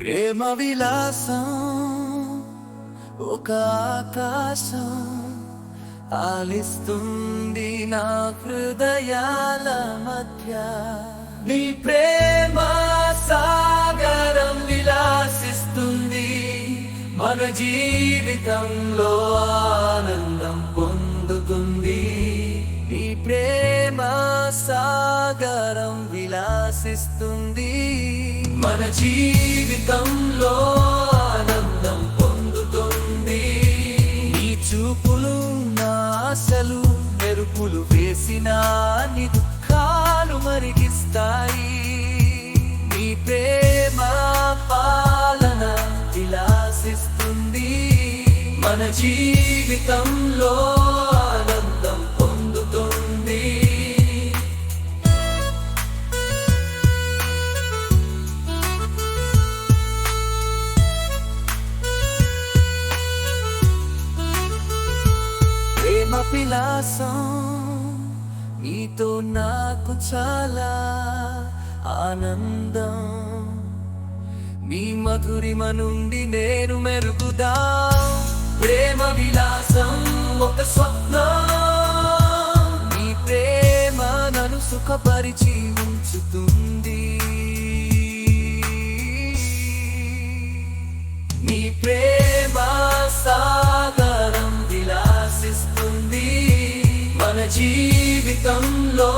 ప్రేమ విలాసం ఒక ఆకాశం ఆలిస్తుంది నా హృదయాల మధ్య. నీ ప్రేమ సాగరం విలాసిస్తుంది మన జీవితంలో. ఆ సాగరం విలాసిస్తుంది. మన జీవితంలో ఆనందం పొందుతుంది. నీ చూపులు నా ఆశలు మెరుపులు వేసిన నీ దుఃఖాలు మరిగిస్తాయి. నీ ప్రేమ పాలన విలాసిస్తుంది. మన జీవితంలో ప్రేమ విలాసం నీతో నాకు చాలా ఆనందం. మీ మధురిమ నుండి నేను మెరుగుదా. ప్రేమ విలాసం ఒక స్వప్నం. మీ ప్రేమ నన్ను సుఖపరిచి ఉంచుతుంది. మన జీవితంలో